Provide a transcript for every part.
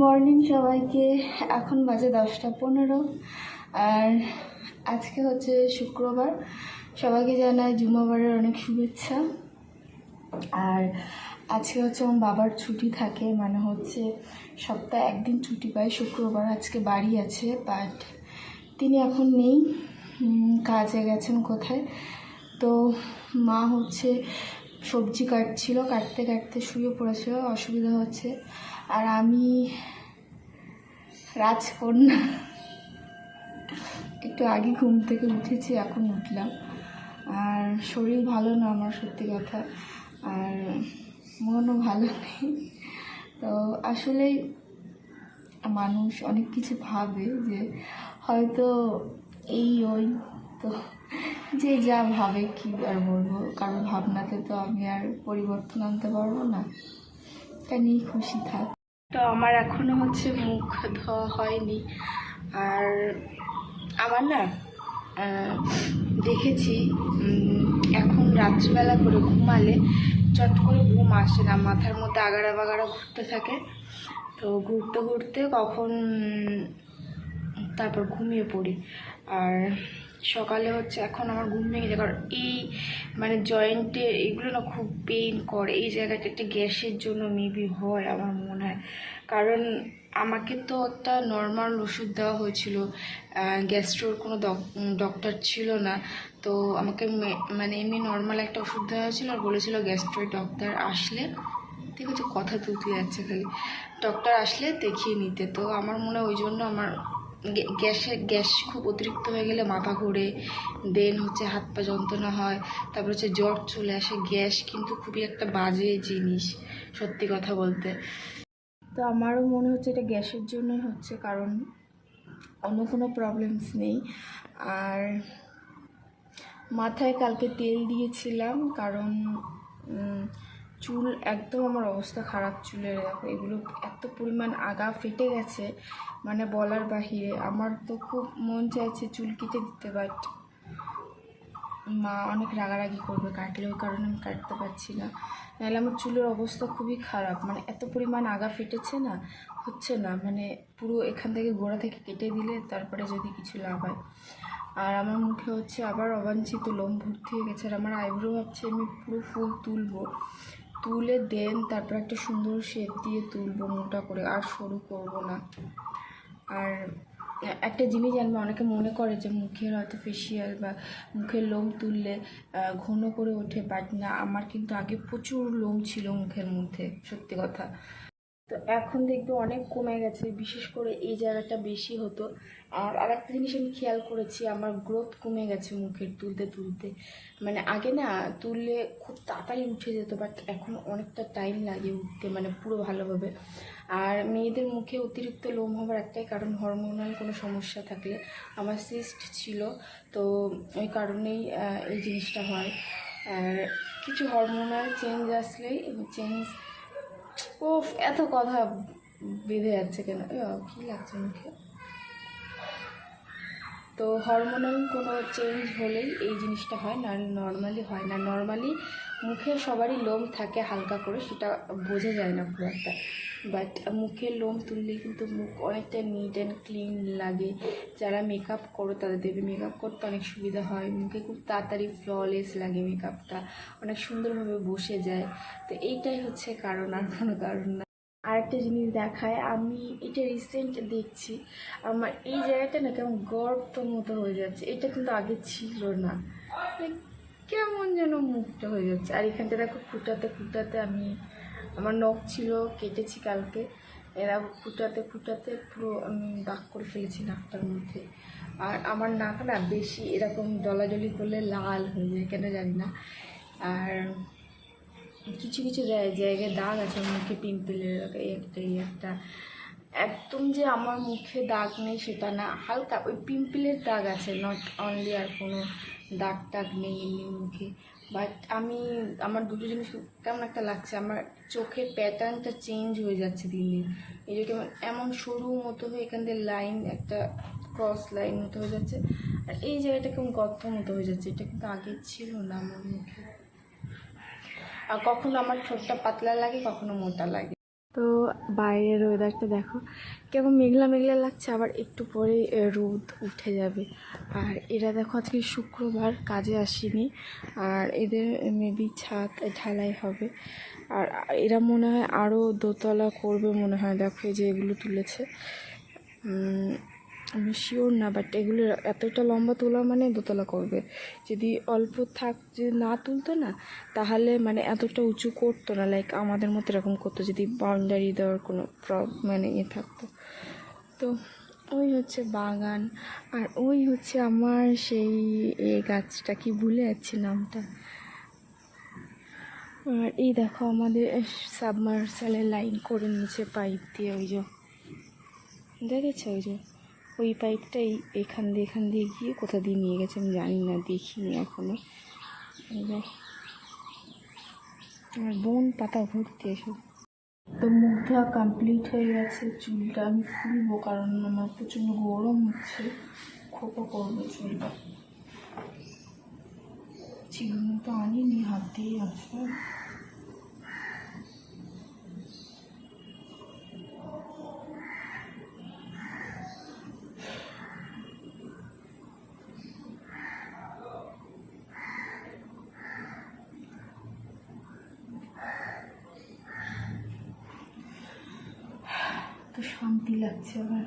Morning সবাইকে। এখন বাজে দশটা পনেরো। আর আজকে হচ্ছে শুক্রবার। সবাইকে জানাই জুমাবারের অনেক শুভেচ্ছা। আর আজকে হচ্ছে আমার বাবার ছুটি থাকে মানে হচ্ছে সপ্তাহে একদিন ছুটি পাই শুক্রবার আজকে বাড়ি আছে বাট তিনি এখন নেই। কাজে গেছেন কোথায়? তো মা হচ্ছে সবজি কাটছিল, কাটতে কাটতে শুয়ে পড়েছিল, অসুবিধা হচ্ছে। আর আমি রাজকন্যা। একটু আগে ঘুম থেকে উঠেছি, এখন উঠলাম। আর শরীর ভালো না আমার, সত্যি কথা। আর মনও ভালো নেই। তো আসলেই মানুষ অনেক কিছু ভাবে যে হয়তো এই, ওই, তো যে যা ভাবে কি আর বলব? কারও ভাবনাতে তো আমি আর পরিবর্তন আনতে পারব না। তা নিয়েই খুশি থাক। তো আমার এখনও হচ্ছে মুখ ধোয়া হয়নি। আর আমার না দেখেছি এখন রাত্রিবেলা করে ঘুমালে চট করে ঘুম আসে না, মাথার মধ্যে আগাড়া বাগাড়া ঘুরতে থাকে। তো ঘুরতে ঘুরতে কখন তারপর ঘুমিয়ে পড়ি। আর সকালে হচ্ছে এখন আমার ঘুম ভেঙে যায়। কারণ এই মানে জয়েন্টে এগুলো না খুব পেইন করে। এই জায়গাটা একটা গ্যাসের জন্য মেবি হয় আমার মনে হয়। কারণ আমাকে তো একটা নর্মাল ওষুধ দেওয়া হয়েছিল। গ্যাস্ট্রোর কোনো ডক্টর ছিল না। তো আমাকে মানে এমনি নর্মাল একটা ওষুধ দেওয়া হয়েছিল আর বলেছিল গ্যাস্ট্রোর ডক্টর আসলে ঠিক আছে কথা তুলতে যাচ্ছে খালি। ডক্টর আসলে দেখিয়ে নিতে। তো আমার মনে হয় ওই জন্য আমার গ্যাসে, গ্যাস খুব অতিরিক্ত হয়ে গেলে মাথা ঘোরে, দেন হচ্ছে হাত পা যন্ত্রণা হয়, তারপর হচ্ছে জ্বর চলে আসে, গ্যাস কিন্তু খুবই একটা বাজে জিনিস, সত্যি কথা বলতে। তো আমারও মনে হচ্ছে এটা গ্যাসের জন্যই হচ্ছে, কারণ অন্য কোনো প্রবলেমস নেই। আর মাথায় কালকে তেল দিয়েছিলাম, কারণ চুল একদম আমার অবস্থা খারাপ চুলের, দেখো এগুলো এত পরিমাণ আগা ফেটে গেছে মানে বলার বাহিরে। আমার তো খুব মন চাইছে চুল কেটে দিতে বাট মা অনেক রাগারাগি করবে কাটলে ওই কারণে আমি কাটতে পারছি না। নাহলে আমার চুলের অবস্থা খুবই খারাপ মানে এত পরিমাণ আগা ফেটেছে না, হচ্ছে না মানে পুরো এখান থেকে গোড়া থেকে কেটে দিলে তারপরে যদি কিছু লাভ হয়। আর আমার মুখে হচ্ছে আবার অবাঞ্ছিত লোম ভর্তি হয়ে গেছে, আর আমার আইব্রো ভাবছি আমি পুরো ফুল তুলবো। তুলে দেন, তারপর একটা সুন্দর শেপ দিয়ে তুলবো মোটা করে, আর সরু করব না। আর একটা জিনিস জানব, অনেকে মনে করে যে মুখের হয়তো ফেসিয়াল বা মুখের লোম তুললে ঘন করে ওঠে বাট না, আমার কিন্তু আগে প্রচুর লোম ছিল মুখের মধ্যে, সত্যি কথা। তো এখন দেখবে অনেক কমে গেছে, বিশেষ করে এই জায়গাটা বেশি হতো। আর আর একটা জিনিস আমি খেয়াল করেছি, আমার গ্রোথ কমে গেছে মুখের তুলতে তুলতে। মানে আগে না তুললে খুব তাড়াতাড়ি উঠে যেত বাট এখন অনেকটা টাইম লাগে উঠতে মানে পুরো ভালোভাবে। আর মেয়েদের মুখে অতিরিক্ত লোম হওয়ার একটাই কারণ হরমোনাল কোনো সমস্যা থাকলে। আমার সিস্ট ছিল, তো ওই কারণেই এই জিনিসটা হয়। আর কিছু হরমোনাল চেঞ্জ আসলেই চেঞ্জ ও এত কথা বেঁধে যাচ্ছে কেন? কি লাগছে মুখে? তো হরমোনাল কোনো চেঞ্জ হলেই এই জিনিসটা হয়, না নর্মালি হয় না। নর্মালি মুখে সবারই লোম থাকে হালকা করে, সেটা বোঝা যায় না খুব একটা। বাট মুখের লোম তুললে কিন্তু মুখ অনেকটা নিট অ্যান্ড ক্লিন লাগে। যারা মেকআপ করো তাদের দেবে মেকআপ করতে অনেক সুবিধা হয়। মুখে খুব তাড়াতাড়ি ফ্ললেস লাগে মেকআপটা অনেক সুন্দরভাবে বসে যায়। তো এইটাই হচ্ছে কারণ আর কোনো কারণ না। আরেকটা জিনিস দেখায়, আমি এটা রিসেন্ট দেখছি। আমার এই জায়গাটা না কেমন গর্ত মতো হয়ে যাচ্ছে। এটা কিন্তু আগে ছিল না। মানে কেমন যেন মুখটা হয়ে যাচ্ছে। আর এখানটা দেখো, ফুটাতে ফুটাতে আমি, আমার নখ ছিল, কেটেছি কালকে। এরা ফুটাতে ফুটাতে পুরো আমি দাগ করে ফেলেছি নাকটার মধ্যে। আর আমার নাক না বেশি এরকম ডলাডলি করলে লাল হয়ে যায়, কেন জানি না। আর কিছু কিছু জায়গায় দাগ আছে মুখে পিম্পলের একটা একটা একদম যে আমার মুখে দাগ নেই সেটা না, হালকা ওই পিম্পলের দাগ আছে নট অনলি আর কোনো দাগ টাগ নেই এমনি মুখে। বাট আমি, আমার দুটো জিনিস কেমন একটা লাগছে, আমার চোখের প্যাটার্নটা চেঞ্জ হয়ে যাচ্ছে দিন দিন। এই যে কেমন, এমন সরু মতো হয়ে এখান দিয়ে লাইন একটা ক্রস লাইন মতো হয়ে যাচ্ছে। আর এই জায়গাটা কেমন গর্ত মতো হয়ে যাচ্ছে, এটা কিন্তু আগে ছিল না আমার মুখে। কখনো আমার ঠোঁটটা পাতলা লাগে, কখনো মোটা লাগে। তো বাইরের ওয়েদারটা দেখো, কেমন মেঘলা মেঘলা লাগছে, আবার একটু পরে রোদ উঠে যাবে। আর এরা দেখো আজকে শুক্রবার, কাজে আসেনি। আর এদের মেবি ছাদ ঢালাই হবে। আর এরা মনে হয় আরও দোতলা করবে মনে হয়, দেখো এই যে এগুলো তুলেছে। আমি শিওর না বাট এগুলো এতটা লম্বা তোলা মানে দোতলা করবে। যদি অল্প থাক, যদি না তুলতো না, তাহলে মানে এতটা উঁচু করতো না লাইক আমাদের মতো এরকম করতো, যদি বাউন্ডারি দেওয়ার কোনো মানে ইয়ে থাকতো। তো ওই হচ্ছে বাগান, আর ওই হচ্ছে আমার সেই এ গাছটা, কি ভুলে যাচ্ছি নামটা। আর এই দেখো আমাদের সাবমার্সালের লাইন করে নিয়েছে পাইপ দিয়ে, ওই যে। দেখেছ ওই যে? ওই পাইপটাই এখান দিয়ে এখান দিয়ে গিয়ে কোথা দিয়ে নিয়ে গেছে আমি জানি না, দেখিনি এখনও। এই যে আমার বোন পাতা ভর্তি এসব। তো মুখ ধোয়া কমপ্লিট হয়ে গেছে, চুলটা আমি খুলবো কারণ আমার প্রচণ্ড গরম হচ্ছে, খোপা করব চুলটা। চিরুনি তো আনিনি, হাত দিয়ে আছে তো শান্তি লাগছে আবার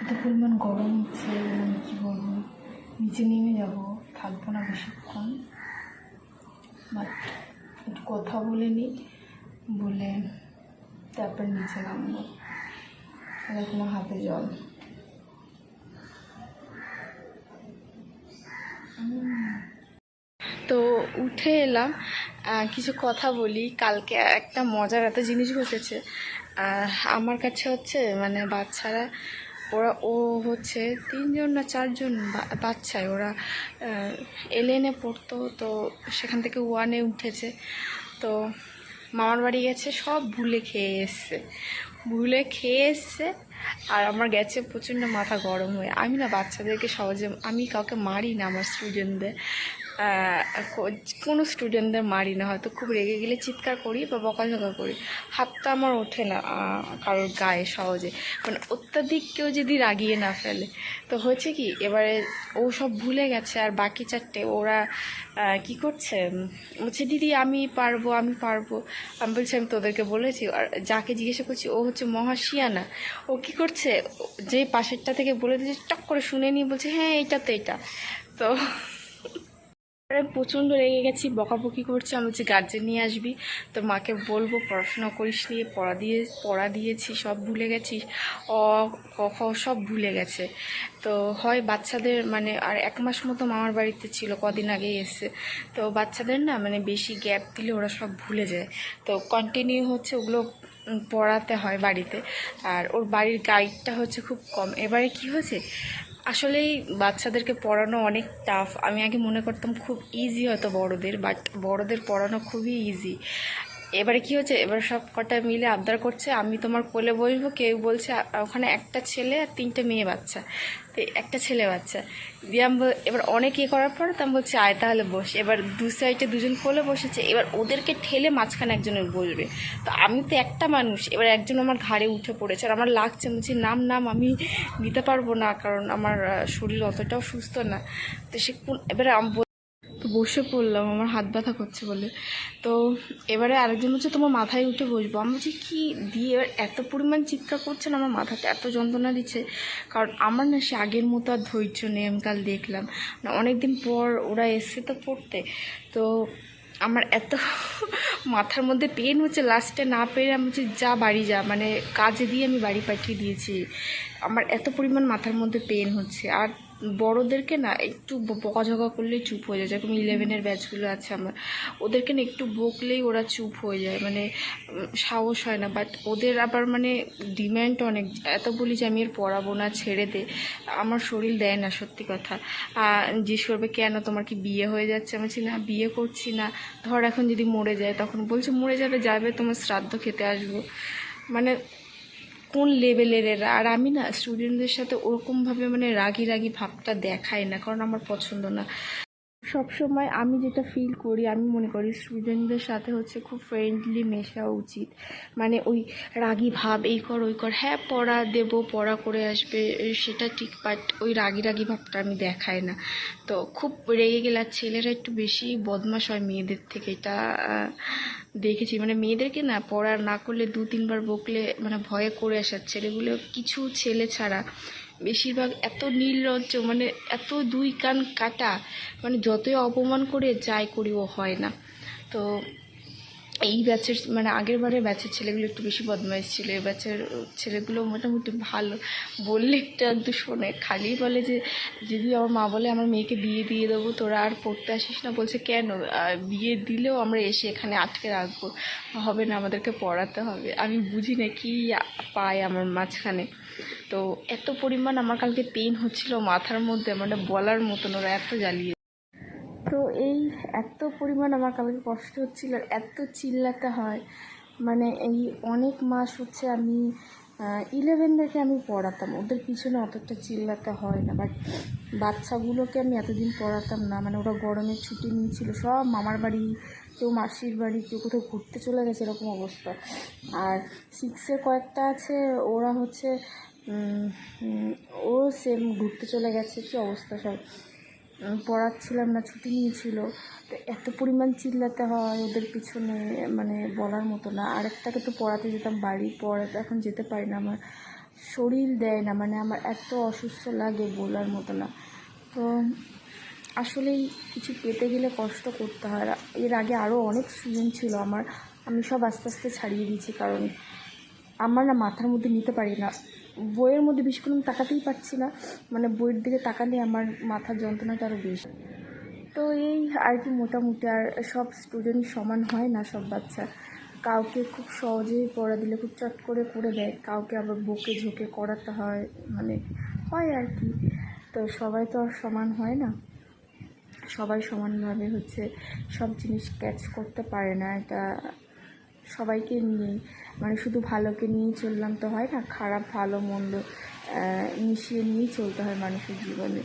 এত পরিমাণ গরম হচ্ছে মানে কী বলব? নিচে নেমে যাব, থাকব না বেশিক্ষণ। বাট একটু কথা বলে নিই বলে তারপর নিচে নামবো। তোমার হাতে জল তো উঠে এলাম কিছু কথা বলি। কালকে একটা মজার এত জিনিস ঘটেছে। আমার কাছে হচ্ছে মানে বাচ্চারা, ওরা, ও হচ্ছে তিনজন না চারজন বাচ্চায় ওরা এলেনে পড়তো, তো সেখান থেকে ওয়ানে উঠেছে। তো মামার বাড়ি গেছে, সব ভুলে খেয়ে এসছে। ভুলে খেয়ে এসছে, আর আমার গেছে প্রচণ্ড মাথা গরম হয়ে। আমি না বাচ্চাদেরকে সহজে, আমি কাউকে মারি না আমার স্টুডেন্টদের কোনো স্টুডেন্টদের মারি না, হয়তো খুব রেগে গেলে চিৎকার করি বা বকাঝকা করি। হাতটা আমার ওঠে না কারোর গায়ে সহজে। মানে অত্যাধিক কেউ যদি রাগিয়ে না ফেলে, তো হয়েছে কি, এবারে ও সব ভুলে গেছে আর বাকি চারটে ওরা কি করছে? বলছে, দিদি, আমি পারব আমি পারব। আমি বলছি, আমি তোদেরকে বলেছি। আর যাকে জিজ্ঞাসা করছি, ও হচ্ছে মহাশিয়ানা। ও কি করছে? যে পাশেরটা থেকে বলে দিয়েছে, টক করে শুনে নিয়ে। বলছে হ্যাঁ এইটা তো এটা তো প্রচণ্ড রেগে গেছি, বকাবকি করছে, আমি বলছি, গার্জেন নিয়ে আসবি? তোর মাকে বলব, পড়াশোনা করিস নিয়ে পড়া দিয়ে, পড়া দিয়েছি, সব ভুলে গেছিস অ খ, সব ভুলে গেছে। তো হয় বাচ্চাদের মানে আর এক মাস মতো মামার বাড়িতে ছিল, কদিন আগেই এসছে। তো বাচ্চাদের না মানে বেশি গ্যাপ দিলে ওরা সব ভুলে যায়। তো কন্টিনিউ হচ্ছে ওগুলো পড়াতে হয় বাড়িতে। আর ওর বাড়ির গাইডটা হচ্ছে খুব কম। এবারে কি হয়েছে? আসলেই বাচ্চাদেরকে পড়ানো অনেক টাফ আমি আগে মনে করতাম খুব ইজি হয়তো বড়দের বাট বড়দের পড়ানো খুবই ইজি এবারে কি হচ্ছে এবার সব কটা মিলে আবদার করছে। আমি তোমার কোলে বসবো, কেউ বলছে ওখানে একটা ছেলে আর তিনটে মেয়ে বাচ্চা। তো, একটা ছেলে বাচ্চা। দিয়ে আমি এবার অনেক ইয়ে করার পর তো আমি বলছি, আয় তাহলে বস। এবার দু সাইডে দুজন কোলে বসেছে। এবার ওদেরকে ঠেলে মাঝখানে একজনের বসবে তো আমি তো একটা মানুষ, এবার একজন আমার ঘাড়ে উঠে পড়েছে। আর আমার লাগছে বলছি, নাম নাম, আমি নিতে পারব না, কারণ আমার শরীর অতটাও সুস্থ না। তো সে এবারে তো বসে পড়লাম, আমার হাত ব্যথা করছে বলে। তো এবারে আরেকজন বলছে, তোমার মাথায় উঠে বসবো। আমি বলছি, কী দিয়ে? এবার এত পরিমাণ চিৎকার করছে না, আমার মাথাতে এত যন্ত্রণা দিচ্ছে। কারণ আমার না সে আগের মতো আর ধৈর্য নেই, আমি কাল দেখলাম। না অনেকদিন পর ওরা এসছে তো পড়তে। তো আমার এত মাথার মধ্যে পেন হচ্ছে লাস্টে না পেরে আমি বলছি, যা বাড়ি যা। মানে কাজে দিয়ে আমি বাড়ি পাঠিয়ে দিয়েছি। আমার এত পরিমাণ মাথার মধ্যে পেন হচ্ছে। আর বড়োদেরকে না একটু বকাঝকা করলেই চুপ হয়ে যায়। যেরকম ইলেভেনের ব্যাচগুলো আছে আমার, ওদেরকে না একটু বকলেই ওরা চুপ হয়ে যায়। মানে সাহস হয় না। বাট ওদের আবার মানে ডিম্যান্ড অনেক। এত বলি যে আমি এর পড়াবো না, ছেড়ে দে। আমার শরীর দেয় না, সত্যি কথা। জিজ্ঞেস করবে, কেন তোমার কি বিয়ে হয়ে যাচ্ছে? আমি বলছি, না, বিয়ে করছি না। ধর এখন যদি মরে যায়। তখন বলছে, মরে যাবে যাবে, তোমার শ্রাদ্ধ খেতে আসব। মানে কোন লেভেলের এরা আর আমি না স্টুডেন্টদের সাথে ওরকমভাবে মানে রাগি রাগি ভাবটা দেখাই না, কারণ আমার পছন্দ না। সবসময় আমি যেটা ফিল করি, আমি মনে করি স্টুডেন্টদের সাথে হচ্ছে খুব ফ্রেন্ডলি মেশা উচিত। মানে ওই রাগী ভাব, এই কর, ওই কর হ্যাঁ পড়া দেব, পড়া করে আসবে সেটা ঠিক বাট ওই রাগী রাগী ভাবটা আমি দেখাই না। তো খুব রেগে গেলে ছেলেরা একটু বেশি বদমাশ হয় মেয়েদের থেকে, এটা দেখেছি। মানে মেয়েদেরকে না পড়া না করলে দু, তিনবার বকলে মানে ভয়ে করে আসার ছেলেগুলো কিছু ছেলে ছাড়া বেশিরভাগ এত নির্লজ্জ মানে এত দুই কান কাটা মানে যতই অপমান করে যাই করিও হয় না। তো এই ব্যাচের মানে আগের বারের ব্যাচের ছেলেগুলো একটু বেশি বদমাইশ ছিল। এই ব্যাচের ছেলেগুলো মোটামুটি ভালো। বললে একটু একটু শোনে। খালি বলে যে, যদি আমার মা বলে আমার মেয়েকে বিয়ে দিয়ে দেবো, তোরা আর পড়তে আসিস না। বলছে, কেন? বিয়ে দিলেও আমরা এসে এখানে আটকে রাখব। হবে না, আমাদেরকে পড়াতে হবে। আমি বুঝি না কি পায় আমার মাঝখানে। তো এত পরিমাণ আমার কালকে পেন হচ্ছিল মাথার মধ্যে মানে বলার মতন, ওরা এত জ্বালিয়ে তো এই এত পরিমাণ আমার কালকে কষ্ট হচ্ছিল এত চিল্লাতে হয়। মানে এই অনেক মাস হচ্ছে আমি ইলেভেন থেকে আমি পড়াতাম। ওদের পিছনে অতটা চিল্লাতে হয় না। বাট বাচ্চাগুলোকে আমি এতদিন পড়াতাম না। মানে ওরা গরমের ছুটি নিয়েছিল। সব মামার বাড়ি, কেউ মাসির বাড়ি, কেউ কোথাও ঘুরতে চলে গেছে এরকম অবস্থা। আর সিক্সে কয়েকটা আছে, ওরা হচ্ছে ও সেম ঘুরতে চলে গেছে। কী অবস্থা সব? পড়াচ্ছিলাম না, ছুটি নিয়েছিল। তো এত পরিমাণ চিল্লাতে হয় ওদের পিছনে মানে বলার মতো না। আরেকটাকে তো পড়াতে যেতাম, বাড়ি পড়াতে এখন যেতে পারি না। আমার শরীর দেয় না মানে আমার এত অসুস্থ লাগে বলার মতো না। তো আসলেই কিছু পেতে গেলে কষ্ট করতে হয়। এর আগে আরও অনেক স্টুডেন্ট ছিল আমার। আমি সব আস্তে আস্তে ছাড়িয়ে দিয়েছি, কারণ আমার না মাথার মধ্যে নিতে পারি না। বইয়ের মধ্যে বেশিক্ষণ আমি তাকাতেই পারছি না। মানে বইয়ের দিকে তাকালে আমার মাথার যন্ত্রণাটা আরও বেশি। তো এই আর কি মোটামুটি, আর সব স্টুডেন্ট সমান হয় না সব বাচ্চা। কাউকে খুব সহজেই পড়া দিলে খুব চট করে করে দেয়। কাউকে আবার বকে ঝোঁকে করাতে হয় মানে হয় আর কি। তো সবাই তো আর সমান হয় না। সবাই সমানভাবে হচ্ছে সব জিনিস ক্যাচ করতে পারে না। এটা সবাইকে নিয়েই। মানে শুধু ভালোকে নিয়েই চললাম তো হয় না, খারাপ, ভালো, মন্দ মিশিয়ে নিয়েই চলতে হয় মানুষের জীবনে।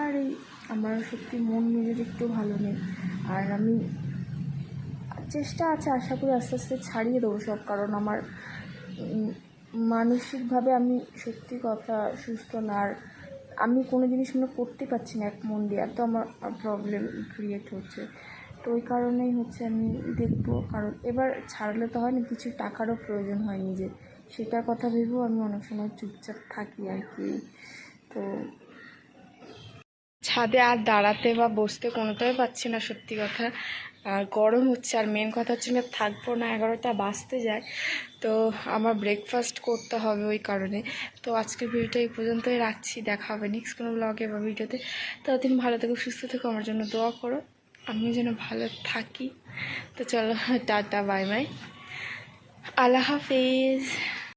আর এই আমার সত্যি মন মেজাজ একটু ভালো নেই। আর আমি চেষ্টা আছে আশা করি আস্তে আস্তে ছাড়িয়ে দেবো সব, কারণ আমার মানসিকভাবে আমি সত্যি কথা সুস্থ না। আর আমি কোনো জিনিস মনে করতে পারছি না, এক মন দিয়ে। এত আমার প্রবলেম ক্রিয়েট হচ্ছে। তো ওই কারণেই হচ্ছে আমি দেখব। কারণ এবার ছাড়লে তো হয় না কিছু টাকারও প্রয়োজন হয় নিজে সেটার কথা ভেবেও আমি অনেক সময় চুপচাপ থাকি আর কি। তো ছাদে আর দাঁড়াতে বা বসতে কোনোটাই পাচ্ছি না সত্যি কথা। আর গরম হচ্ছে, আর মেন কথা হচ্ছে আমি থাকব না, এগারোটা বাজতে যায়। তো আমার ব্রেকফাস্ট করতে হবে ওই কারণে। তো আজকের ভিডিওটা এই পর্যন্তই রাখছি, দেখা হবে নেক্সট কোনো ব্লগে বা ভিডিওতে। ততদিন ভালো থেকো, সুস্থ থেকো, আমার জন্য দোয়া করো। আমিও যেন ভালো থাকি। তো চলো টাটা বাই বাই। আল্লাহ হাফিজ।